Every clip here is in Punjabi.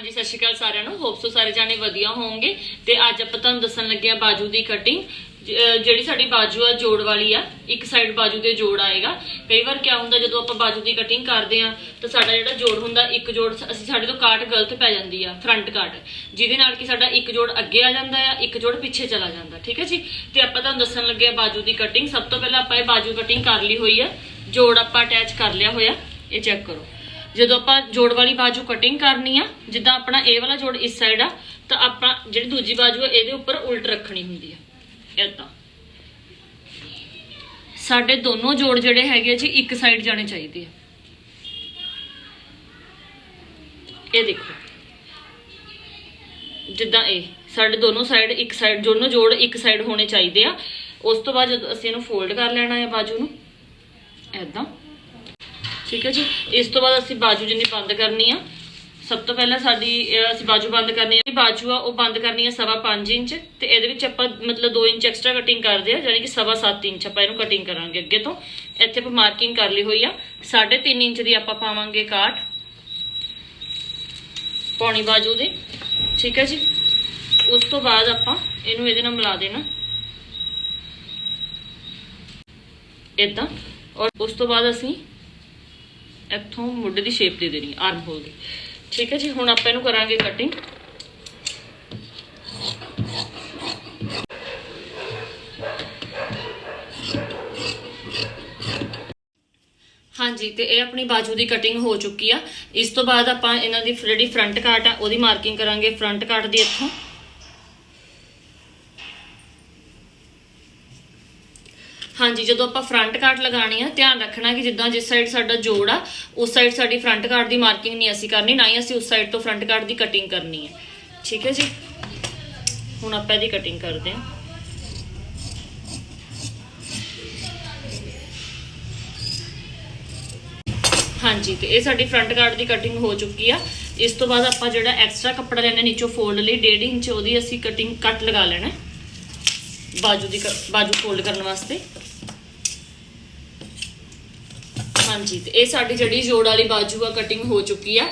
ਹਾਂਜੀ, ਸਤਿ ਸ਼੍ਰੀ ਅਕਾਲ ਸਾਰਿਆਂ ਨੂੰ। ਹੋਪ ਸੋ ਸਾਰੇ ਜਾਣੇ ਵਧੀਆ ਹੋਵੋਗੇ। ਤੇ ਅੱਜ ਆਪਾਂ ਤੁਹਾਨੂੰ ਦੱਸਣ ਲੱਗੇ ਆ ਬਾਜੂ ਦੀ ਕਟਿੰਗ ਜਿਹੜੀ ਸਾਡੀ ਬਾਜੂ ਆ, ਜੋੜ ਵਾਲੀ ਆ, ਇੱਕ ਸਾਈਡ ਬਾਜੂ ਤੇ ਜੋੜ ਆਏਗਾ। ਕਈ ਵਾਰ ਕੀ ਹੁੰਦਾ, ਜਦੋਂ ਆਪਾਂ ਬਾਜੂ ਦੀ ਕਟਿੰਗ ਕਰਦੇ ਆ ਤਾਂ ਸਾਡਾ ਜਿਹੜਾ ਜੋੜ ਹੁੰਦਾ, ਇੱਕ ਜੋੜ ਅਸੀਂ ਸਾਡੇ ਤੋਂ ਕਾਟ ਗਲਤ ਪੈ ਜਾਂਦੀ ਆ ਫਰੰਟ ਕਾਟ ਜਿਹਦੇ ਨਾਲ ਕਿ ਸਾਡਾ ਇੱਕ ਜੋੜ ਅੱਗੇ ਆ ਜਾਂਦਾ ਆ, ਇੱਕ ਜੋੜ ਪਿੱਛੇ ਚਲਾ ਜਾਂਦਾ, ਠੀਕ ਹੈ ਜੀ? ਤੇ ਆਪਾਂ ਤੁਹਾਨੂੰ ਦੱਸਣ ਲੱਗੇ ਆ ਬਾਜੂ ਦੀ ਕਟਿੰਗ ਸਭ ਤੋਂ ਪਹਿਲਾਂ ਆਪਾਂ ਇਹ ਬਾਜੂ ਕਟਿੰਗ ਕਰ ਲਈ ਹੋਈ ਆ। ਜੋੜ ਆਪਾਂ ਅਟੈਚ ਕਰ ਲਿਆ ਹੋਇਆ। ਇਹ ਚੈੱਕ ਕਰੋ। ਜਦੋਂ ਆਪਾਂ ਜੋੜ ਵਾਲੀ ਬਾਜੂ ਕਟਿੰਗ ਕਰਨੀ ਆ, ਜਿੱਦਾਂ ਆਪਣਾ ਇਹ ਵਾਲਾ ਜੋੜ ਇਸ ਸਾਈਡ ਆ, ਤਾਂ ਆਪਾਂ ਜਿਹੜੀ ਦੂਜੀ ਬਾਜੂ ਆ, ਇਹਦੇ ਉੱਪਰ ਉਲਟ ਰੱਖਣੀ ਹੁੰਦੀ ਆ, ਏਦਾਂ। ਸਾਡੇ ਦੋਨੋਂ ਜੋੜ ਜਿਹੜੇ ਹੈਗੇ ਜੀ, ਇੱਕ ਸਾਈਡ ਜਾਣੇ ਚਾਹੀਦੇ ਆ। ਇਹ ਦੇਖੋ। ਜਿੱਦਾਂ ਇਹ, ਸਾਡੇ ਦੋਨੋਂ ਸਾਈਡ ਇੱਕ ਸਾਈਡ ਦੋਨੋਂ ਜੋੜ ਇੱਕ ਸਾਈਡ ਹੋਣੇ ਚਾਹੀਦੇ ਆ। ਉਸ ਤੋਂ ਬਾਅਦ ਜਦੋਂ ਅਸੀਂ ਇਹਨੂੰ ਫੋਲਡ ਕਰ ਲੈਣਾ ਹੈ ਬਾਜੂ ਨੂੰ, ਏਦਾਂ। ਠੀਕ ਹੈ ਜੀ? ਇਸ ਤੋਂ ਬਾਅਦ ਅਸੀਂ ਬਾਜੂ ਜਿੰਨੀ ਬੰਦ ਕਰਨੀ ਆ, ਸਭ ਤੋਂ ਪਹਿਲਾਂ ਸਾਡੀ ਅਸੀਂ ਬਾਜੂ ਬੰਦ ਕਰਨੀ ਆ। ਬਾਜੂ ਆ, ਉਹ ਬੰਦ ਕਰਨੀ ਆ ਸਵਾ 5 ਇੰਚ, ਤੇ ਇਹਦੇ ਵਿੱਚ ਆਪਾਂ ਮਤਲਬ 2 ਇੰਚ ਐਕਸਟਰਾ ਕਟਿੰਗ ਕਰਦੇ ਆ, ਯਾਨੀ ਕਿ ਸਵਾ 7 ਇੰਚ ਆਪਾਂ ਇਹਨੂੰ ਕਟਿੰਗ ਕਰਾਂਗੇ ਅੱਗੇ ਤੋਂ। ਇੱਥੇ ਆਪਾਂ ਮਾਰਕਿੰਗ ਕਰ ਲਈ ਹੋਈ ਆ। 3.5 ਇੰਚ ਦੀ ਆਪਾਂ ਪਾਵਾਂਗੇ ਕਾਟ ਪੌਣੀ ਬਾਜੂ ਦੀ। ਠੀਕ ਹੈ ਜੀ? ਉਸ ਤੋਂ ਬਾਅਦ ਆਪਾਂ ਇਹਨੂੰ ਇਹਦੇ ਨਾਲ ਮਿਲਾ ਦੇਣਾ। ਇਦਾਂ ਔਰ ਉਸ ਤੋਂ ਬਾਅਦ ਅਸੀਂ ਇੱਥੋਂ ਮੁੱਢ ਦੀ ਸ਼ੇਪ ਦੇ ਦੇਣੀ ਆਰਮ ਹੋਲ ਦੀ। ਠੀਕ ਹੈ ਜੀ, ਹੁਣ ਆਪਾਂ ਇਹਨੂੰ ਕਰਾਂਗੇ ਕਟਿੰਗ ਹਾਂਜੀ, ਤੇ ਇਹ ਆਪਣੀ ਬਾਜੂ ਦੀ ਕਟਿੰਗ ਹੋ ਚੁੱਕੀ ਆ। ਇਸ ਤੋਂ ਬਾਅਦ ਆਪਾਂ ਇਹਨਾਂ ਦੀ ਜਿਹੜੀ ਫਰੰਟ ਕਾਟ ਆ, ਉਹਦੀ ਮਾਰਕਿੰਗ ਕਰਾਂਗੇ। ਫਰੰਟ ਕਾਟ ਦੀ ਇੱਥੋਂ। ਹਾਂਜੀ, ਜਦੋਂ ਆਪਾਂ ਫਰੰਟ ਕਾਟ ਲਗਾਣੀ ਆ, ਧਿਆਨ ਰੱਖਣਾ ਕਿ ਜਿੱਦਾਂ ਜਿਸ ਸਾਈਡ ਸਾਡਾ ਜੋੜ ਆ, ਉਸ ਸਾਈਡ ਸਾਡੀ ਫਰੰਟ ਕਾਟ ਦੀ ਮਾਰਕਿੰਗ ਨਹੀਂ ਅਸੀਂ ਕਰਨੀ, ਨਾ ਹੀ ਅਸੀਂ ਉਸ ਸਾਈਡ ਤੋਂ ਫਰੰਟ ਕਾਟ ਦੀ ਕਟਿੰਗ ਕਰਨੀ ਹੈ ਠੀਕ ਹੈ ਜੀ? ਹੁਣ ਆਪਾਂ ਇਹਦੀ ਕਟਿੰਗ ਕਰਦੇ ਹਾਂ। ਹਾਂਜੀ, ਤੇ ਇਹ ਸਾਡੀ ਫਰੰਟ ਕਾਟ ਦੀ ਕਟਿੰਗ ਹੋ ਚੁੱਕੀ ਆ। ਇਸ ਤੋਂ ਬਾਅਦ ਆਪਾਂ ਜਿਹੜਾ ਐਕਸਟਰਾ ਕੱਪੜਾ ਲੈਣਾ, ਨੀਚੋਂ ਫੋਲਡ ਲਈ 1.5 ਇੰਚ, ਉਹਦੀ ਅਸੀਂ ਕਟਿੰਗ ਕੱਟ ਲਗਾ ਲੈਣਾ। ਬਾਜੂ ਦੀ ਕ- ਬਾਜੂ ਫੋਲਡ ਕਰਨ ਵਾਸਤੇ। ਹਾਂਜੀ, ਤੇ ਇਹ ਸਾਡੀ ਜਿਹੜੀ ਜੋੜ ਵਾਲੀ ਬਾਜੂ ਆ ਕਟਿੰਗ ਹੋ ਚੁੱਕੀ ਆ।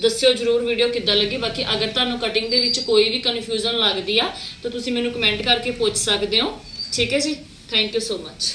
ਦੱਸਿਓ ਜਰੂਰ ਵੀਡੀਓ ਕਿੱਦਾਂ ਲੱਗੀ। ਬਾਕੀ ਅਗਰ ਤੁਹਾਨੂੰ ਕਟਿੰਗ ਦੇ ਵਿੱਚ ਕੋਈ ਵੀ ਕਨਫਿਊਜ਼ਨ ਲੱਗਦੀ ਆ, ਤਾਂ ਤੁਸੀਂ ਮੈਨੂੰ ਕਮੈਂਟ ਕਰਕੇ ਪੁੱਛ ਸਕਦੇ ਹੋ। ਠੀਕ ਹੈ ਜੀ? Thank you so much